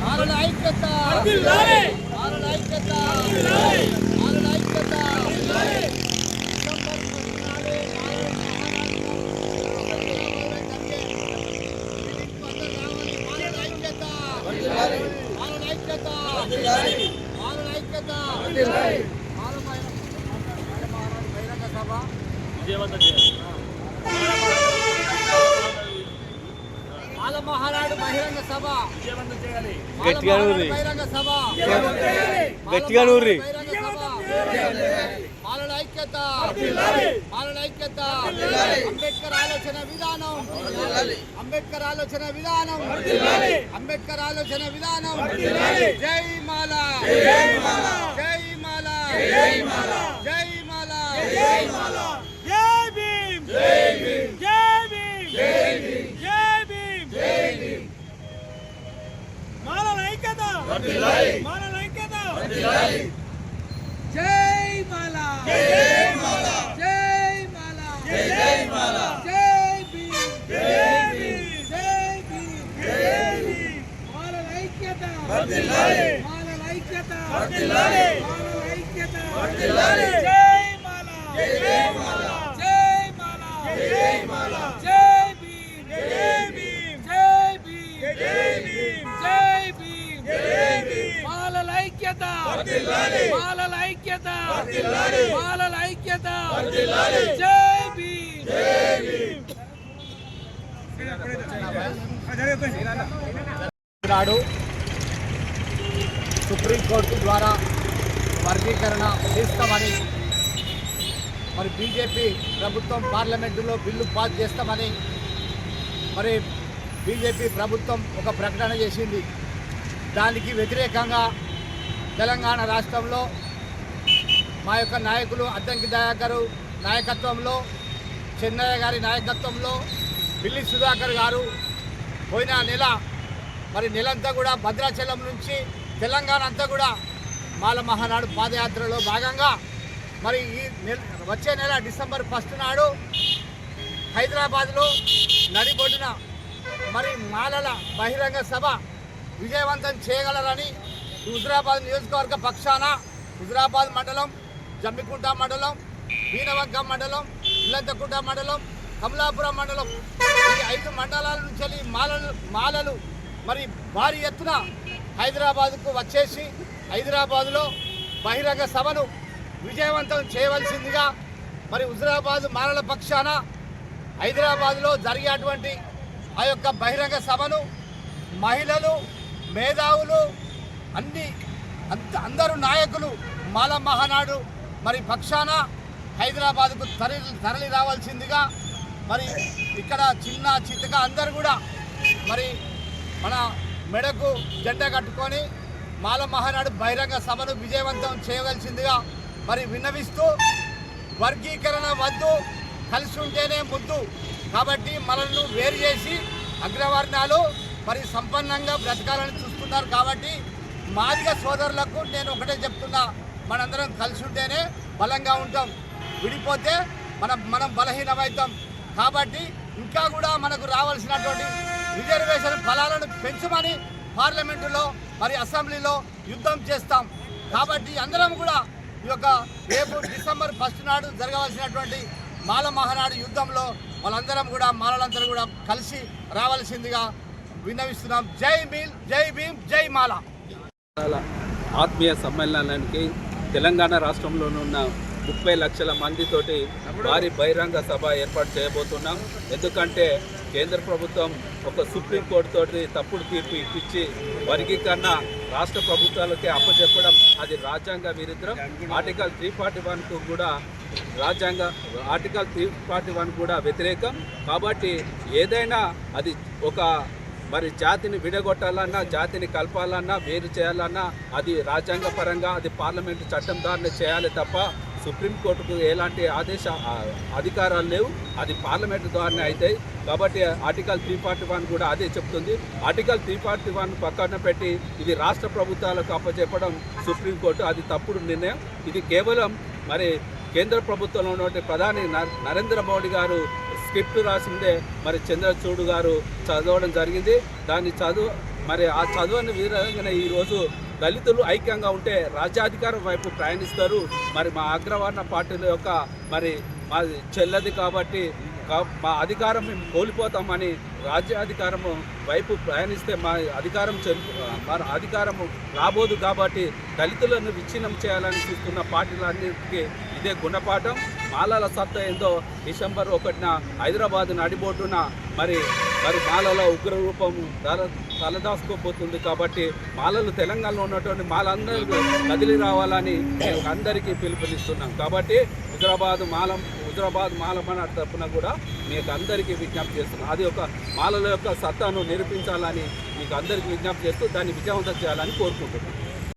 మారల చేయాలి మారల ఐక్యత మారల ఐక్యత మారల ఐక్యత మారల ఐక్యత బహిరంగ సభ మాల మహానాడు బహిరంగ సభ. గట్టిగా నూరి. గట్టిగా నూరి. మాలల ఐక్యత. మాలల ఐక్యత. అంబేద్కర్ ఆలోచన విధానం. అంబేద్కర్ ఆలోచన విధానం. అంబేద్కర్ ఆలోచన విధానం. జై మాల. జై మాల. జై మాల. జై మాల. మాల జై మాలా జై మాలా జై మాలా జై భీమ్ జై భీమ్ జై భీమ్ జై భీమ్ మాలల ఐక్యత వర్ధిల్లాలి. మాలల ఐక్యత వర్ధిల్లాలి. మాలల ఐక్యత వర్ధిల్లాలి. జై జై జై జై భీమ్ జై భీమ్ జై భీమ్ జై భీమ్ జై భీమ్ జై భీమ్ మాలల ఐక్యత వర్ధిల్లాలి. మాలల ఐక్యత వర్ధిల్లాలి. మాలల ఐక్యత వర్ధిల్లాలి. జై భీమ్ జై భీమ్ నాడు సుప్రీంకోర్టు ద్వారా వర్గీకరణ చేస్తామని మరి బీజేపీ ప్రభుత్వం పార్లమెంటులో బిల్లు పాస్ చేస్తామని మరి బీజేపీ ప్రభుత్వం ఒక ప్రకటన చేసింది. దానికి వ్యతిరేకంగా తెలంగాణ రాష్ట్రంలో మా యొక్క నాయకులు అద్దంకి దయాకరు నాయకత్వంలో చెన్నయ్య గారి నాయకత్వంలో పిల్లి సుధాకర్ గారు పోయిన నెల మరి నెలంతా కూడా భద్రాచలం నుంచి తెలంగాణ అంతా కూడా మాల మహానాడు పాదయాత్రలో భాగంగా మరి ఈ నెల వచ్చే నెల డిసెంబర్ ఫస్ట్ నాడు హైదరాబాద్లో నడిబొడ్డున మరి మాలల బహిరంగ సభ విజయవంతం చేయగలరని హుజరాబాద్ నియోజకవర్గ పక్షాన హుజరాబాద్ మండలం జమ్మికుంట మండలం వీనవగ్గ మండలం ఇల్లంతకుంట మండలం కమలాపురం మండలం. ఈ ఐదు మండలాల నుంచి మాలలు మాలలు మరి భారీ ఎత్తున హైదరాబాద్కు వచ్చేసి హైదరాబాదులో బహిరంగ సభను విజయవంతం చేయవలసిందిగా మరి హుజరాబాద్ మాలల పక్షాన హైదరాబాద్లో జరిగేటువంటి ఆ యొక్క బహిరంగ సభను మహిళలు మేధావులు అన్ని అంత అందరు నాయకులు మాల మహానాడు మరి పక్షాన హైదరాబాద్కు తరలి తరలి రావాల్సిందిగా మరి ఇక్కడ చిన్న చిత్తక అందరు కూడా మరి మన మెడకు జెండా కట్టుకొని మాల మహానాడు బహిరంగ సభను విజయవంతం చేయవలసిందిగా మరి విన్నవిస్తూ వర్గీకరణ వద్దు కలిసి ఉంటేనే ముద్దు. కాబట్టి మనల్ని వేరు చేసి అగ్రవర్ణాలు మరి సంపన్నంగా బ్రతకాలని చూస్తున్నారు కాబట్టి మాదిగ సోదరులకు నేను ఒకటే చెప్తున్నా. మనందరం కలిసి ఉంటేనే బలంగా ఉంటాం. విడిపోతే మనం మనం బలహీనమవుతాం. కాబట్టి ఇంకా కూడా మనకు రావాల్సినటువంటి రిజర్వేషన్ ఫలాలను పెంచమని పార్లమెంటులో మరి అసెంబ్లీలో యుద్ధం చేస్తాం. కాబట్టి అందరం కూడా ఈ యొక్క రేపు డిసెంబర్ ఫస్ట్ నాడు జరగవలసినటువంటి మాల మహానాడు యుద్ధంలో వాళ్ళందరం కూడా మాలలందరూ కూడా కలిసి రావాల్సిందిగా విన్నవిస్తున్నాం. జై భీమ్ జై భీమ్ జై మాల. ఆత్మీయ సమ్మేళనానికి తెలంగాణ రాష్ట్రంలోనున్న ముప్పై లక్షల మందితోటి భారీ బహిరంగ సభ ఏర్పాటు చేయబోతున్నాం. ఎందుకంటే కేంద్ర ప్రభుత్వం ఒక సుప్రీంకోర్టు తోటి తప్పుడు తీర్పు ఇప్పించి వర్గీకరణ రాష్ట్ర ప్రభుత్వాలకే అప్పచెప్పడం అది రాజ్యాంగ విరుద్ధం. ఆర్టికల్ త్రీ ఫార్టీ వన్కు కూడా రాజ్యాంగ ఆర్టికల్ త్రీ ఫార్టీ వన్ కూడా వ్యతిరేకం. కాబట్టి ఏదైనా అది ఒక మరి జాతిని విడగొట్టాలన్నా జాతిని కలపాలన్నా వేరు చేయాలన్నా అది రాజ్యాంగ పరంగా అది పార్లమెంటు చట్టం దారిని చేయాలి తప్ప సుప్రీంకోర్టుకు ఎలాంటి ఆదేశ అధికారాలు లేవు. అది పార్లమెంటు ద్వారానే అవుతాయి కాబట్టి ఆర్టికల్ త్రీ ఫార్టీ వన్ కూడా అదే చెప్తుంది. ఆర్టికల్ త్రీ ఫార్టీ వన్ పక్కన పెట్టి ఇది రాష్ట్ర ప్రభుత్వాలకు అప్పచెప్పడం సుప్రీంకోర్టు అది తప్పుడు నిర్ణయం. ఇది కేవలం మరి కేంద్ర ప్రభుత్వంలో ఉన్నటువంటి ప్రధాని నరేంద్ర మోడీ గారు స్క్రిప్ట్ రాసిందే మరి చంద్రచూడు గారు చదవడం జరిగింది. దాన్ని చదువు మరి ఆ చదువుని వీరంగానే ఈరోజు దళితులు ఐక్యంగా ఉంటే రాజ్యాధికారం వైపు ప్రయాణిస్తారు. మరి మా అగ్రవర్ణ పార్టీల యొక్క మరి మా చెల్లది కాబట్టి మా అధికారం మేము కోల్పోతామని రాజ్యాధికారము వైపు ప్రయాణిస్తే మా అధికారం చెల్ మన అధికారము రాబోదు కాబట్టి దళితులను విచ్ఛిన్నం చేయాలని చూస్తున్న పార్టీలన్నిటికీ ఇదే గుణపాఠం. మాలల సత్తా ఏందో డిసెంబర్ ఒకటిన హైదరాబాద్ నడిబోటున మరి మరి మాలల ఉగ్ర రూపం తల తలదాచుకోబోతుంది కాబట్టి మాలలు తెలంగాణలో ఉన్నటువంటి మాలందరూ కదిలి రావాలని మేము అందరికీ పిలుపునిస్తున్నాం. కాబట్టి హుజరాబాద్ మాలం హుజరాబాద్ మాలమన తరఫున కూడా మీకు అందరికీ విజ్ఞప్తి చేస్తున్నాం. అది ఒక మాలల యొక్క సత్తాను నిరూపించాలని మీకు అందరికీ విజ్ఞప్తి చేస్తూ దాన్ని విజయవంతం చేయాలని కోరుకుంటున్నాం.